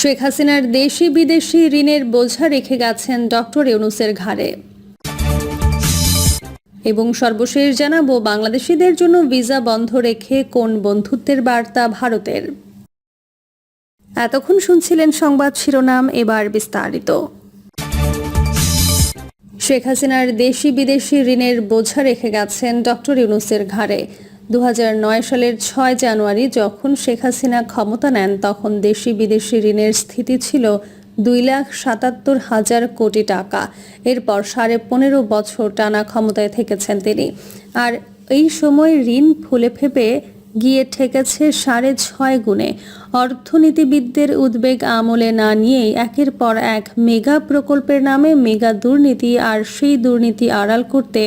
শেখ হাসিনার দেশি বিদেশি ঋণের বোঝা রেখে গেছেন ডক্টর ইউনুসের ঘাড়ে। এবং সর্বশেষ জানাব বাংলাদেশিদের জন্য ভিসা বন্ধ রেখে কোন বন্ধুত্বের বার্তা ভারতের। এতক্ষণ শুনছিলেন সংবাদ শিরোনাম, এবার বিস্তারিত। শেখ হাসিনার দেশি বিদেশি ঋণের বোঝা রেখে গেছেন ডক্টর ইউনুসের ঘাড়ে। দু হাজার নয় সালের ছয় জানুয়ারি যখন শেখ হাসিনা ক্ষমতা নেন, তখন দেশি বিদেশি ঋণের স্থিতি ছিল দুই লাখ সাতাত্তর হাজার কোটি টাকা। এরপর সাড়ে পনেরো বছর টানা ক্ষমতায় থেকেছেন তিনি। আর এই সময় ঋণ ফুলে ফেপে গিয়ে ঠেকেছে সাড়ে ছয় গুণে। অর্থনীতিবিদদের উদ্বেগ আমলে না নিয়েই একের পর এক মেগা প্রকল্পের নামে মেগা দুর্নীতি আর সেই দুর্নীতি আড়াল করতে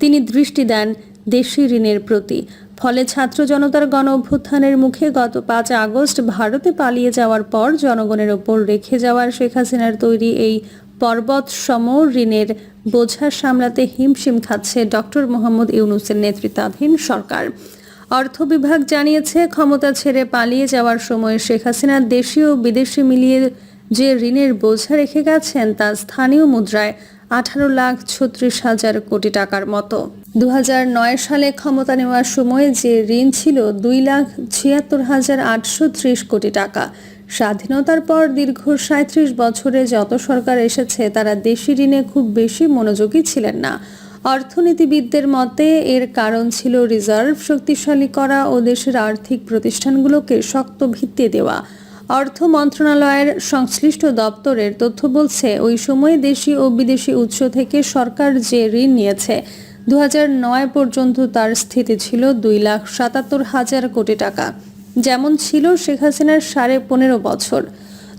তিনি দৃষ্টি দেন দেশি ঋণের প্রতি। ফলে ছাত্র জনতার গণ অভ্যুত্থানের মুখে গত পাঁচ আগস্ট ভারতে পালিয়ে যাওয়ার পর জনগণের ওপর রেখে যাওয়ার শেখ হাসিনার তৈরি এই পর্বত সম ঋণের বোঝা সামলাতে হিমশিম খাচ্ছে ডক্টর মোহাম্মদ ইউনুসের নেতৃত্বাধীন সরকার। অর্থ বিভাগ জানিয়েছে, ক্ষমতা ছেড়ে পালিয়ে যাওয়ার সময় শেখ হাসিনা দেশীয় ও বিদেশি মিলিয়ে যে ঋণের বোঝা রেখে গেছেন তা স্থানীয় মুদ্রায় আঠারো লাখ ছত্রিশ হাজার কোটি টাকার মতো। দু হাজার নয় সালে ক্ষমতা নেওয়ার সময় যে ঋণ ছিল দুই লাখ ছিয়াত্তর হাজার আটশো ত্রিশ কোটি টাকা। স্বাধীনতার পর দীর্ঘ সাঁত্রিশ বছরে যত সরকার এসেছে, তারা দেশি ঋণে খুব বেশি মনোযোগী ছিলেন না। অর্থনীতিবিদদের মতে, এর কারণ ছিল রিজার্ভ শক্তিশালী করা ও দেশের আর্থিক প্রতিষ্ঠানগুলোকে শক্ত ভিত্তি দেওয়া। অর্থ মন্ত্রণালয়ের সংশ্লিষ্ট দপ্তরের তথ্য বলছে, ওই সময়ে দেশি ও বিদেশি উৎস থেকে সরকার যে ঋণ নিয়েছে দু নয় পর্যন্ত তার স্থিতি ছিল দুই লাখ সাতাত্তর হাজার কোটি টাকা। যেমন ছিল শেখ হাসিনার সাড়ে পনেরো বছর।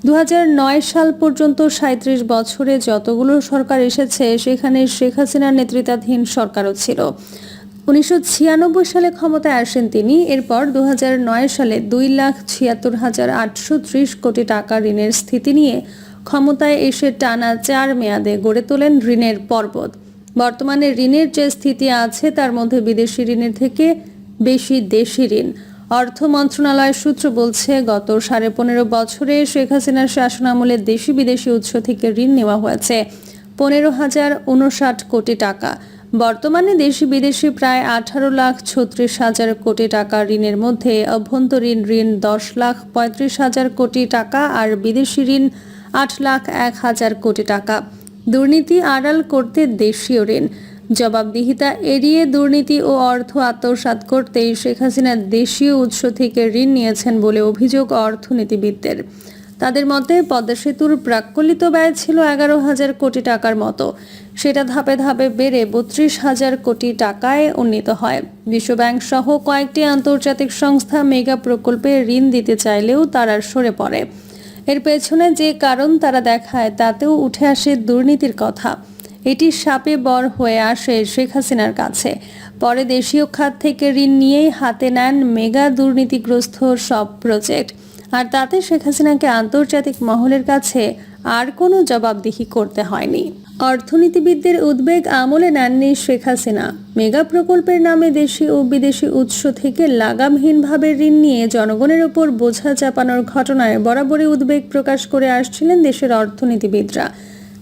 দুই হাজার নয় সাল পর্যন্ত সাঁত্রিশ বছরে যতগুলো সরকার এসেছে, সেখানে শেখ হাসিনার নেতৃত্বাধীন সরকারও ছিল। উনিশশো ছিয়ানব্বই সালে ক্ষমতায় আসেন তিনি। এরপর দু হাজার নয় সালে দুই লাখ ছিয়াত্তর হাজার আটশো ত্রিশ কোটি টাকা ঋণের স্থিতি নিয়ে ক্ষমতায় এসে টানা চার মেয়াদে গড়ে তোলেন ঋণের পর্বত। বর্তমানে ঋণের যে স্থিতি আছে, তার মধ্যে বিদেশি ঋণের থেকে বেশি দেশি ঋণ। অর্থ মন্ত্রণালয়ের সূত্র বলছে, গত সাড়ে পনেরো বছরে শেখ হাসিনার শাসনামলে দেশি বিদেশি উৎস থেকে ঋণ নেওয়া হয়েছে পনেরো হাজার উনষাট কোটি টাকা। বর্তমানে দেশি বিদেশি প্রায় আঠারো লাখ ছত্রিশ হাজার কোটি টাকা ঋণের মধ্যে অভ্যন্তরীণ ঋণ দশ লাখ পঁয়ত্রিশ হাজার কোটি টাকা আর বিদেশি ঋণ আট লাখ এক হাজার কোটি টাকা। দুর্নীতি আড়াল করতে দেশীয় ঋণ। জবাবদিহিতা এড়িয়ে দুর্নীতি ও অর্থ আত্মসাৎ করতেই শেখ হাসিনা দেশীয় উৎস থেকে ঋণ নিয়েছেন বলে অভিযোগ অর্থনীতিবিদদের। তাদের মতে, পদ্মা সেতুর প্রাক্কলিত ব্যয় ছিল এগারো হাজার কোটি টাকার মতো। সেটা ধাপে ধাপে বেড়ে বত্রিশ হাজার কোটি টাকায় উন্নীত হয়। বিশ্বব্যাংক সহ কয়েকটি আন্তর্জাতিক সংস্থা মেগা প্রকল্পে ঋণ দিতে চাইলেও তারা সরে পড়ে। এর পেছনে যে কারণ তারা দেখায়, তাতেও উঠে আসে দুর্নীতির কথা। এটি সাপে বর হয়ে আসে শেখ হাসিনার কাছে। পরে দেশীয় খাত থেকে ঋণ নিয়েই হাতে নেন মেগা দুর্নীতিগ্রস্ত সব প্রজেক্ট। আর তাতে শেখ হাসিনাকে আন্তর্জাতিক মহলের কাছে আর কোনো জবাবদিহি করতে হয়নি। অর্থনীতিবিদদের উদ্বেগ আমলে নেননি শেখ হাসিনা। মেগা প্রকল্পের নামে দেশি ও বিদেশি উৎস থেকে লাগামহীনভাবে ঋণ নিয়ে জনগণের ওপর বোঝা চাপানোর ঘটনায় বরাবরই উদ্বেগ প্রকাশ করে আসছিলেন দেশের অর্থনীতিবিদরা।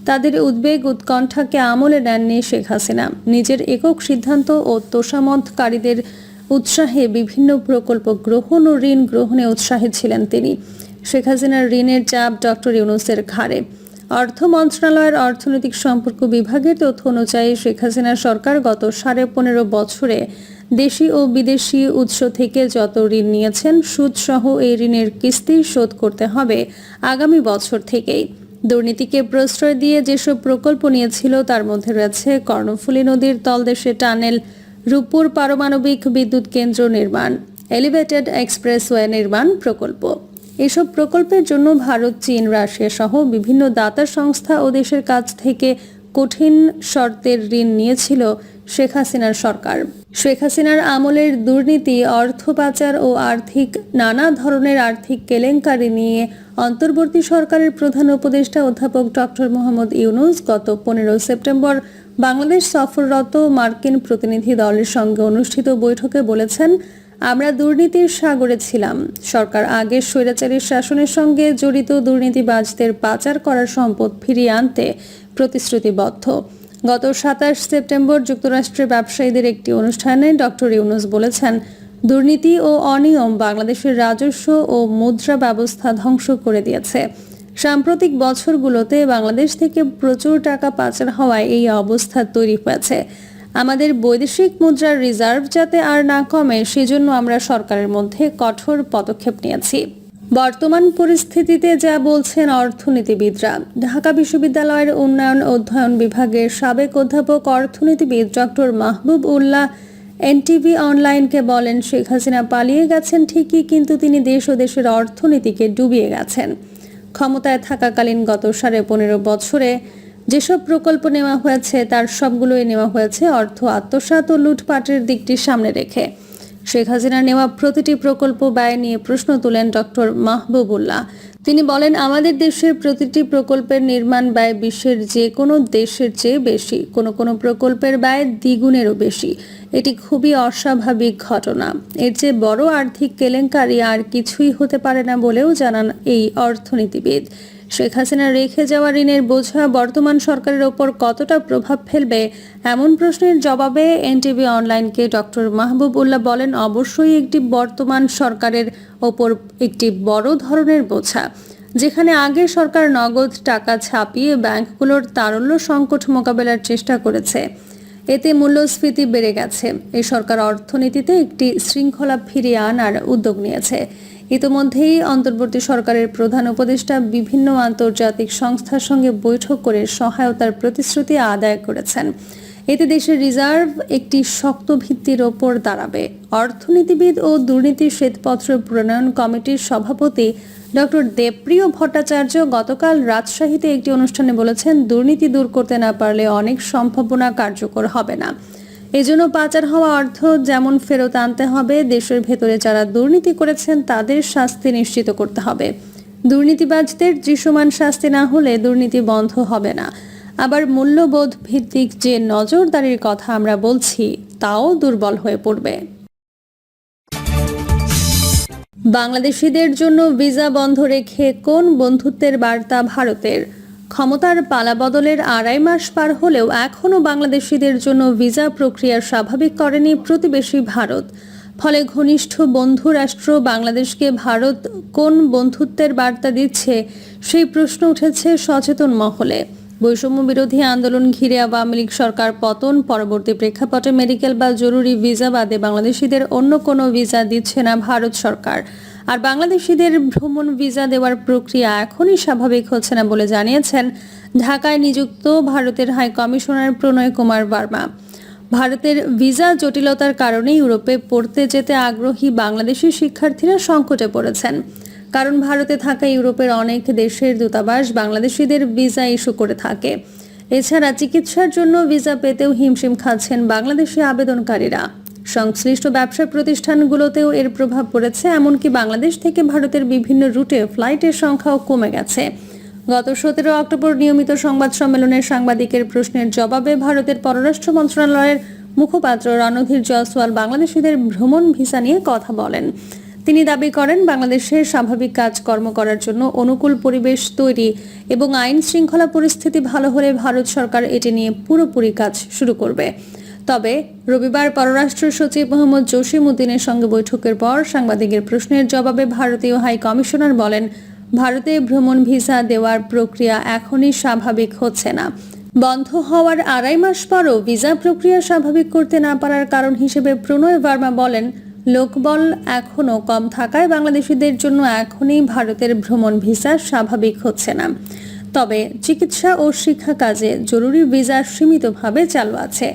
তাদের উদ্বেগ উৎকণ্ঠাকে আমলে নেননি শেখ হাসিনা। নিজের একক সিদ্ধান্ত ও তোষামতকারীদের উৎসাহে বিভিন্ন প্রকল্প গ্রহণ ও ঋণ গ্রহণে উৎসাহী ছিলেন তিনি। শেখ হাসিনার ঋণের চাপ ডক্টর ইউনুসের ঘাড়ে। অর্থ মন্ত্রণালয়ের অর্থনৈতিক সম্পর্ক বিভাগের তথ্য অনুযায়ী শেখ হাসিনা সরকার গত সাড়ে পনেরো বছরে দেশি ও বিদেশি উৎস থেকে যত ঋণ নিয়েছেন, সুদসহ এই ঋণের কিস্তি শোধ করতে হবে আগামী বছর থেকেই। দুর্নীতিকে প্রশ্রয় দিয়ে যেসব প্রকল্প নিয়েছিল, তার মধ্যে রয়েছে কর্ণফুলী নদীর তলদেশে টানেল, রূপপুর পারমাণবিক বিদ্যুৎ কেন্দ্র নির্মাণ, এলিভেটেড এক্সপ্রেসওয়ে নির্মাণ প্রকল্প। এসব প্রকল্পের জন্য ভারত, চীন, রাশিয়া সহ বিভিন্ন দাতা সংস্থা ও দেশের কাছ থেকে কঠিন শর্তের ঋণ নিয়েছিল শেখ হাসিনার সরকার। শেখ হাসিনার আমলের দুর্নীতি, অর্থ পাচার ও আর্থিক নানা ধরনের আর্থিক কেলেঙ্কারি নিয়ে অন্তর্বর্তী সরকারের প্রধান উপদেষ্টা অধ্যাপক ডক্টর মোহাম্মদ ইউনুস গত পনেরো সেপ্টেম্বর বাংলাদেশ সফররত মার্কিন প্রতিনিধি দলের সঙ্গে অনুষ্ঠিত বৈঠকে বলেছেন আমরা দুর্নীতির সাগরে ছিলাম। সরকার আগের স্বৈরাচারী শাসনের সঙ্গে জড়িত দুর্নীতিবাজদের পাচার করার সম্পদ ফিরিয়ে আনতে প্রতিশ্রুতিবদ্ধ। গত সাতাশ সেপ্টেম্বর যুক্তরাষ্ট্রের ব্যবসায়ীদের একটি অনুষ্ঠানে ডক্টর ইউনুস বলেছেন, দুর্নীতি ও অনিয়ম বাংলাদেশের রাজস্ব ও মুদ্রা ব্যবস্থা ধ্বংস করে দিয়েছে। সাম্প্রতিক বছরগুলোতে বাংলাদেশ থেকে প্রচুর টাকা পাচার হওয়ায় এই অবস্থা তৈরি হয়েছে। আমাদের বৈদেশিক মুদ্রার রিজার্ভ যাতে আর না কমে, সেজন্য আমরা সরকারের মধ্যে কঠোর পদক্ষেপ নিয়েছি। বর্তমান পরিস্থিতিতে যা বলছেন অর্থনীতিবিদরা, ঢাকা বিশ্ববিদ্যালয়ের উন্নয়ন অধ্যয়ন বিভাগের সাবেক অধ্যাপক অর্থনীতিবিদ ডক্টর মাহবুব উল্লাহ এনটিভি অনলাইনকে বলেন, শেখ হাসিনা পালিয়ে গেছেন ঠিকই, কিন্তু তিনি দেশ ও দেশের অর্থনীতিকে ডুবিয়ে গেছেন। ক্ষমতায় থাকাকালীন গত সাড়ে পনেরো বছরে যেসব প্রকল্প নেওয়া হয়েছে, তার সবগুলোই নেওয়া হয়েছে অর্থ আত্মসাৎ ও লুটপাটের দিকটি সামনে রেখে। শেখ হাসিনা নেওয়া প্রতিটি প্রকল্প ব্যয় নিয়ে প্রশ্ন তুলেন ডক্টর মাহবুবুল্লাহ। তিনি বলেন, আমাদের দেশের প্রতিটি প্রকল্পের নির্মাণ ব্যয় বিশ্বের যে কোনো দেশের চেয়ে বেশি, কোনো কোনো প্রকল্পের ব্যয় দ্বিগুণেরও বেশি। এটি খুবই অস্বাভাবিক ঘটনা। এর চেয়ে বড় আর্থিক কেলেঙ্কারি আর কিছুই হতে পারে না বলেও জানান এই অর্থনীতিবিদ। শেখ হাসিনা রেখে যাওয়া ঋণের বোঝা বর্তমান সরকারের ওপর কতটা প্রভাব ফেলবে এমন প্রশ্নের জবাবে এনটিভি অনলাইনকে ডক্টর মাহবুব উল্লাহ বলেন, অবশ্যই একটি বর্তমান সরকারের ওপর একটি বড় ধরনের বোঝা, যেখানে আগে সরকার নগদ টাকা ছাপিয়ে ব্যাংকগুলোর তারল্য সংকট মোকাবেলার চেষ্টা করেছে। এতে মূল্যস্ফীতি বেড়ে গেছে। এই সরকার অর্থনীতিতে একটি শৃঙ্খলা ফিরিয়ে আনার উদ্যোগ নিয়েছে। ইতোমধ্যেই অন্তর্বর্তী সরকারের প্রধান উপদেষ্টা বিভিন্ন আন্তর্জাতিক সংস্থার সঙ্গে বৈঠক করে সহায়তার প্রতিশ্রুতি আদায় করেছেন। এতে দেশের রিজার্ভ একটি শক্ত ভিত্তির ওপর দাঁড়াবে। অর্থনীতিবিদ ও দুর্নীতি শ্বেতপত্র প্রণয়ন কমিটির সভাপতি ডক্টর দেবপ্রিয় ভট্টাচার্য গতকাল রাজশাহীতে একটি অনুষ্ঠানে বলেছেন, দুর্নীতি দূর করতে না পারলে অনেক সম্ভাবনা কার্যকর হবে না। এজন্য পাচার হওয়া অর্থ যেমন ফেরত আনতে হবে, দেশের ভেতরে যারা দুর্নীতি করেছেন তাদের শাস্তি নিশ্চিত করতে হবে। দুর্নীতিবাজদের দৃশ্যমান শাস্তি না হলে দুর্নীতি বন্ধ হবে না। আবার মূল্যবোধ ভিত্তিক যে নজরদারির কথা আমরা বলছি, তাও দুর্বল হয়ে পড়বে। বাংলাদেশিদের জন্য ভিসা বন্ধ রেখে কোন বন্ধুত্বের বার্তা ভারতের? ক্ষমতার পালাবদলের আড়াই মাস পার হলেও এখনও বাংলাদেশিদের জন্য ভিসা প্রক্রিয়া স্বাভাবিক করেনি প্রতিবেশী ভারত। ফলে ঘনিষ্ঠ বন্ধু রাষ্ট্র বাংলাদেশকে ভারত কোন বন্ধুত্বের বার্তা দিচ্ছে, সেই প্রশ্ন উঠেছে সচেতন মহলে। বৈষম্য বিরোধী আন্দোলন ঘিরে আওয়ামী লীগ সরকার পতন, পরবর্তী প্রেক্ষাপটে মেডিকেল বা জরুরি ভিসা বাদে বাংলাদেশিদের অন্য কোনো ভিসা দিচ্ছে না ভারত সরকার। আর বাংলাদেশিদের ভ্রমণ ভিসা দেওয়ার প্রক্রিয়া এখনই স্বাভাবিক হচ্ছে না বলে জানিয়েছেন ঢাকায় নিযুক্ত ভারতের হাই কমিশনার প্রণয় কুমার বার্মা ভারতের ভিসা জটিলতার কারণে ইউরোপে পড়তে যেতে আগ্রহী বাংলাদেশি শিক্ষার্থীরা সংকটে পড়েছেন। কারণ ভারতে থাকা ইউরোপের অনেক দেশের দূতাবাস বাংলাদেশিদের ভিসা ইস্যু করে থাকে। এছাড়া চিকিৎসার জন্য ভিসা পেতেও হিমশিম খাচ্ছেন বাংলাদেশি আবেদনকারীরা। সংশ্লিষ্ট ব্যবসা প্রতিষ্ঠানগুলোতেও এর প্রভাব পড়েছে, এমনকি বাংলাদেশ থেকে ভারতের বিভিন্ন রুটে ফ্লাইটের সংখ্যাও কমে গেছে। গত সতেরো অক্টোবর নিয়মিত সংবাদ সম্মেলনে সাংবাদিকের প্রশ্নের জবাবে ভারতের পররাষ্ট্র মন্ত্রণালয়ের মুখপাত্র রণধীর জয়সওয়াল বাংলাদেশিদের ভ্রমণ ভিসা নিয়ে কথা বলেন। তিনি দাবি করেন বাংলাদেশের স্বাভাবিক কাজকর্ম করার জন্য অনুকূল পরিবেশ তৈরি এবং আইন শৃঙ্খলা পরিস্থিতি ভালো হলে ভারত সরকার এটি নিয়ে পুরোপুরি কাজ শুরু করবে। তবে রবিবার পররাষ্ট্র সচিব মোহাম্মদ জসিম উদ্দিনের সঙ্গে বৈঠকের পর সাংবাদিকের প্রশ্নের জবাবে ভারতীয় হাই কমিশনার বলেন, ভারতে ভ্রমণ ভিসা দেওয়ার প্রক্রিয়া এখনই স্বাভাবিক হচ্ছে না। বন্ধ হওয়ার আড়াই মাস পরও ভিসা প্রক্রিয়া স্বাভাবিক করতে না পারার কারণ হিসেবে প্রণয় ভার্মা বলেন, লোকবল এখনও কম থাকায় বাংলাদেশিদের জন্য এখনই ভারতের ভ্রমণ ভিসা স্বাভাবিক হচ্ছে না। তবে চিকিৎসা ও শিক্ষা কাজে জরুরি ভিসা সীমিতভাবে চালু আছে।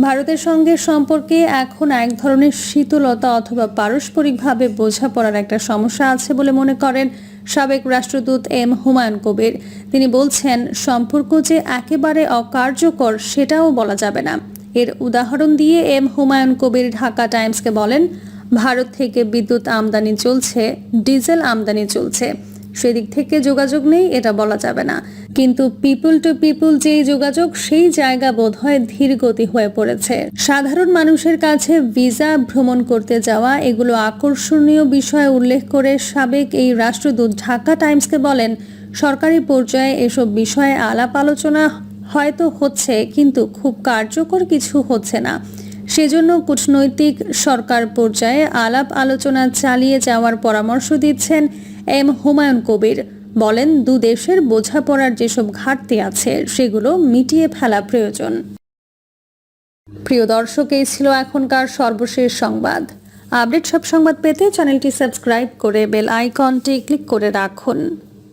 ভারতের সঙ্গে সম্পর্কে এখন এক ধরনের শীতলতা অথবা পারস্পরিকভাবে বোঝাপড়ার একটা সমস্যা আছে বলে মনে করেন সাবেক রাষ্ট্রদূত এম হুমায়ুন কবির। তিনি বলছেন, সম্পর্ক যে একেবারে অকার্যকর সেটাও বলা যাবে না। এর উদাহরণ দিয়ে এম হুমায়ুন কবির ঢাকা টাইমসকে বলেন, ভারত থেকে বিদ্যুৎ আমদানি চলছে, ডিজেল আমদানি চলছে। সেদিক থেকে যোগাযোগ নেই, এটা বলা যাবে না। কিন্তু পিপুল টু পিপুল যেই যোগাযোগ, সেই জায়গা বোধহয় ধীর গতি হয়ে পড়েছে। সাধারণ মানুষের কাছে ভিসা ভ্রমণ করতে যাওয়া এগুলো আকর্ষণীয় বিষয় উল্লেখ করে সাবেক এই রাষ্ট্রদূত ঢাকা টাইমসকে বলেন, সরকারি পর্যায়ে এসব বিষয়ে আলাপ আলোচনা হয়তো হচ্ছে, কিন্তু খুব কার্যকর কিছু হচ্ছে না। সেজন্য কূটনৈতিক সরকার পর্যায়ে আলাপ আলোচনা চালিয়ে যাওয়ার পরামর্শ দিচ্ছেন এম হুমায়ুন কবির বলেন, দু দেশের বোঝাপড়ার যেসব ঘাটতি আছে, সেগুলো মিটিয়ে ফেলা প্রয়োজন। প্রিয় দর্শক, এই ছিল এখনকার সর্বশেষ সংবাদ। আপডেট সব সংবাদ পেতে চ্যানেলটি সাবস্ক্রাইব করে বেল আইকনটি ক্লিক করে রাখুন।